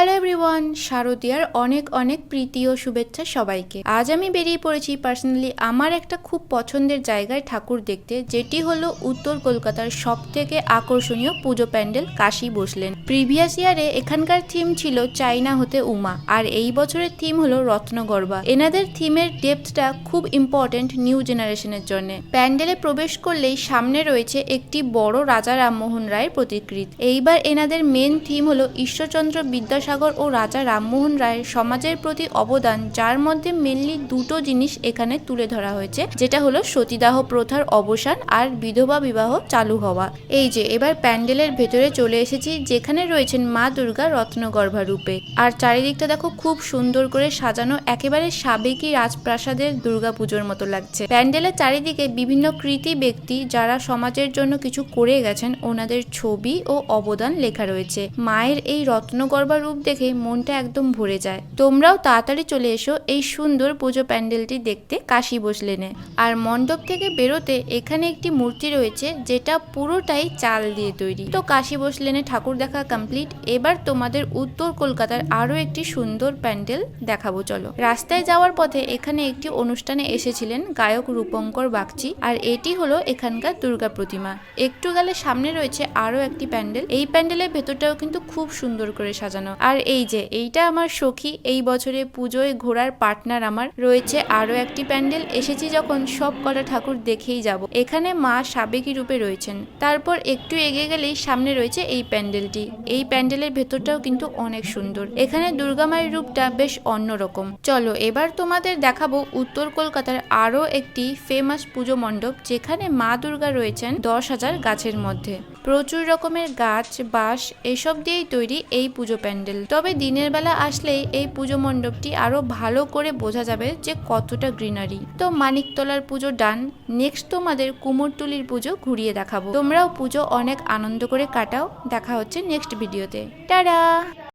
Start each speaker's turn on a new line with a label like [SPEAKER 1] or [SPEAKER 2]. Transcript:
[SPEAKER 1] Hello everyone শারদিয়ার অনেক অনেক প্রীতি ও শুভেচ্ছা সবাইকে। আজ আমি বেরিয়ে পড়েছি পার্সোনালি আমার একটা খুব পছন্দের জায়গায় ঠাকুর দেখতে, যেটি হলো উত্তর কলকাতার সব থেকে আকর্ষণীয় পুজো প্যান্ডেল কাশী বসলেন। প্রিভিয়াস ইয়ারে এখানকার থিম ছিল চাইনা হতে উমা, আর এই বছরের থিম হলো রত্নগর্বা এনাদের থিমের ডেপথটা খুব ইম্পর্টেন্ট নিউ জেনারেশনের জন্য। প্যান্ডেলে প্রবেশ করলেই সামনে রয়েছে একটি বড় রাজা রামমোহন রায়ের প্রতিকৃতি। এইবার এনাদের মেন থিম হলো ঈশ্বরচন্দ্র বিদ্যাসাগর ও রাজা রামমোহন রায়ের সমাজের প্রতি অবদান, যার মধ্যে মেনলি দুটো জিনিস এখানে তুলে ধরা হয়েছে, যেটা হলো সতীদাহ প্রথার অবসান আর বিধবা বিবাহ চালু হওয়া। এই যে, এবার প্যান্ডেলের ভেতরে চলে এসেছি, যেখানে রয়েছেন মা দুর্গা রত্নগর্ভা রূপে। আর চারিদিকটা দেখো খুব সুন্দর করে সাজানো, একেবারে সাবেকি রাজপ্রাসাদের দুর্গা পুজোর মতো লাগছে। প্যান্ডেলের চারিদিকে বিভিন্ন কৃতি ব্যক্তি যারা সমাজের জন্য কিছু করে গেছেন, ওনাদের ছবি ও অবদান লেখা রয়েছে। মায়ের এই রত্নগর্ভা রূপ দেখে মনটা একদম ভরে যায়। তোমরাও তাড়াতাড়ি চলে এসো এই সুন্দর পুজো প্যান্ডেলটি দেখতে কাশি বসলেনে। আর মণ্ডপ থেকে বেরোতে এখানে একটি মূর্তি রয়েছে যেটা পুরোটাই চাল দিয়ে তৈরি। তো কাশি বসলেনে ঠাকুর দেখা কমপ্লিট এবার তোমাদের উত্তর কলকাতার আরও একটি সুন্দর প্যান্ডেল দেখাবো, চলো। রাস্তায় যাওয়ার পথে এখানে একটি অনুষ্ঠানে এসেছিলেন গায়ক রূপঙ্কর বাগচি। আর এটি হলো এখানকার দুর্গা প্রতিমা। একটু গেলে সামনে রয়েছে আরও একটি প্যান্ডেল। এই প্যান্ডেলের ভেতরটাও কিন্তু খুব সুন্দর করে সাজানো। আর এই যে, এইটা আমার সখী, এই বছরে পুজোয় ঘোরার পার্টনার আমার রয়েছে। আরও একটি প্যান্ডেল, এসেছি যখন সব কটা ঠাকুর দেখেই যাব। এখানে মা সাবেকি রূপে রয়েছেন। তারপর একটু এগিয়ে গেলেই সামনে রয়েছে এই প্যান্ডেলটি। এই প্যান্ডেলের ভেতরটাও কিন্তু অনেক সুন্দর। এখানে দুর্গা মায়ের রূপটা বেশ অন্যরকম। চলো, এবার তোমাদের দেখাবো উত্তর কলকাতার আরও একটি ফেমাস পুজো মণ্ডপ, যেখানে মা দুর্গা রয়েছেন দশ হাজার গাছের মধ্যে। প্রচুর রকমের গাছ, বাঁশ, এসব দিয়েই তৈরি এই পুজো প্যান্ডেল। তবে দিনের বেলা আসলেই এই পুজো মণ্ডপটি আরও ভালো করে বোঝা যাবে যে কতটা গ্রিনারি। তো মানিকতলার পুজো ডান, নেক্সট তোমাদের কুমোরটুলির পুজো ঘুরিয়ে দেখাবো। তোমরাও পুজো অনেক আনন্দ করে কাটাও। দেখা হচ্ছে নেক্সট ভিডিওতে। টাটা!